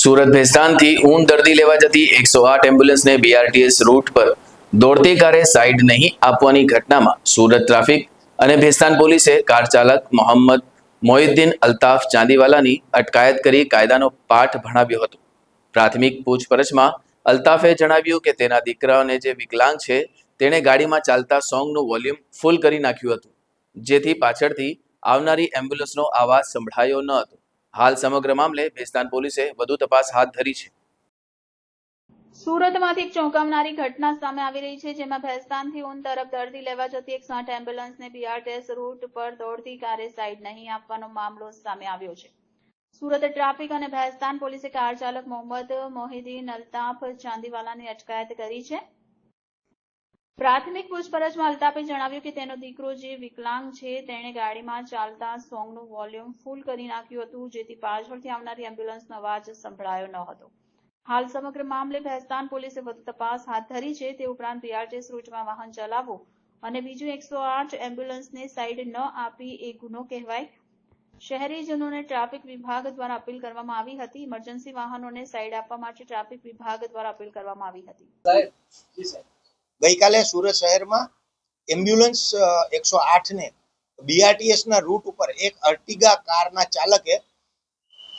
સુરત ભેસ્તાનથી ઊન દર્દી લેવા જતી એકસો આઠ એમ્બ્યુલન્સને બીઆરટીએસ રૂટ પર દોડતી કારે સાઈડ નહીં આપવાની ઘટનામાં સુરત ટ્રાફિક અને ભેસ્તાન પોલીસે કાર ચાલક મોહમ્મદ મોહિદ્દીન અલ્તાફ ચાંદીવાલાની અટકાયત કરી કાયદાનો પાઠ ભણાવ્યો હતો. પ્રાથમિક પૂછપરછમાં અલ્તાફે જણાવ્યું કે તેના દીકરાઓને જે વિકલાંગ છે, તેણે ગાડીમાં ચાલતા સોંગનું વોલ્યુમ ફૂલ કરી નાખ્યું હતું, જેથી પાછળથી આવનારી એમ્બ્યુલન્સનો અવાજ સંભળાયો ન હતો. હાલ સમગ્ર મામલે ભેસ્તાન પોલીસે વધુ તપાસ હાથ ધરી છે. સુરતમાંથી એક ચોંકાવનારી ઘટના સામે આવી રહી છે, જેમાં ભેસ્તાનથી ઊન તરફ દર્દી લેવા જતી એક સાઠ એમ્બ્યુલન્સને બીઆરટીએસ રૂટ પર દોડતી કારે સાઈડ નહીં આપવાનો મામલો સામે આવ્યો છે. સુરત ટ્રાફિક અને ભેસ્તાન પોલીસે કાર ચાલક મોહમ્મદ મોહિદીન અલ્તાફ ચાંદીવાલાની અટકાયત કરી છે. પ્રાથમિક પૂછપરછમાં અલ્તાફે જણાવ્યું કે તેનો દીકરો જે વિકલાંગ છે, તેણે ગાડીમાં ચાલતા સોંગનું વોલ્યુમ ફૂલ કરી નાખ્યું હતું, જેથી પાછળથી આવનારી એમ્બ્યુલન્સનો અવાજ સંભળાયો ન હતો. હાલ સમગ્ર મામલે ભેસ્તાન પોલીસે વધુ તપાસ હાથ ધરી છે, તે ઉપરાંત બીઆરટીએસ રૂટમાં વાહન ચલાવવું અને બીજું એકસો આઠ એમ્બ્યુલન્સને સાઇડ ન આપી એ ગુનો કહેવાય. શહેરીજનોને ટ્રાફિક વિભાગ દ્વારા અપીલ કરવામાં આવી હતી. ઇમરજન્સી વાહનોને સાઇડ આપવા માટે ટ્રાફિક વિભાગ દ્વારા અપીલ કરવામાં આવી હતી. ગઈકાલે સુરત શહેરમાં એમ્બ્યુલન્સ એકસો આઠ ને બીઆરટીએસ ના રૂટ ઉપર એક અર્ટિગા કારના ચાલકે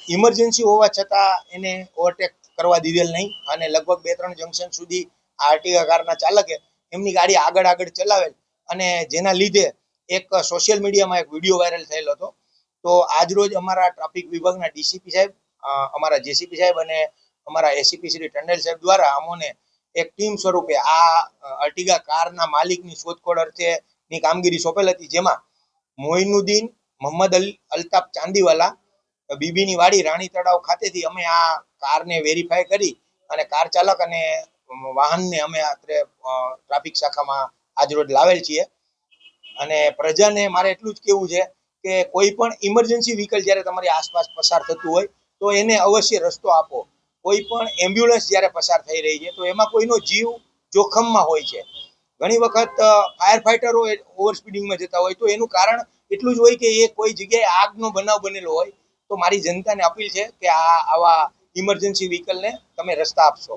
ઇમરજન્સી હોવા છતાં એને ઓવરટેક કરવા દીધેલ નહીં અને લગભગ બે ત્રણ જંકશન સુધી આ અર્ટિગા કારના ચાલકે એમની ગાડી આગળ આગળ ચલાવેલ અને જેના લીધે એક સોશિયલ મીડિયામાં એક વીડિયો વાયરલ થયેલો હતો. તો આજરોજ અમારા ટ્રાફિક વિભાગના ડીસીપી સાહેબ અમારા જેસીપી સાહેબ અને અમારા એસીપી શ્રી ટંડેલ સાહેબ દ્વારા અમોને એક ટીમ સ્વરૂપે આ અર્ટિગા કારના માલિકની શોધખોળ અર્થેની કામગીરી સોંપેલ હતી, જેમાં મોઇનુદ્દીન મોહમ્મદ અલ, અલ્તાફ ચાંદીવાલા બીબીની વાડી રાણી તળાવ ખાતેથી અમે આ કારને વેરીફાઈ કરી અને કાર ચાલક અને વાહનને અમે અત્રે ટ્રાફિક શાખામાં આજરોજ લાવેલ છીએ. અને પ્રજાને મારે એટલું જ કેવું છે કે કોઈ પણ ઇમરજન્સી વ્હીકલ જ્યારે તમારી આસપાસ પસાર થતું હોય, તો એને અવશ્ય રસ્તો આપો. કોઈ પણ એમ્બ્યુલન્સ જ્યારે પસાર થઈ રહી છે, તો એમાં કોઈનો જીવ જોખમમાં હોય છે. ઘણી વખત ફાયર ફાઈટરો ઓવર સ્પીડિંગમાં જતા હોય, તો એનું કારણ એટલું જ હોય કે એ કોઈ જગ્યાએ આગનો બનાવ બનેલો હોય, તો મારી જનતાને અપીલ છે કે આ આવા ઇમરજન્સી વ્હીકલને તમે રસ્તા આપશો.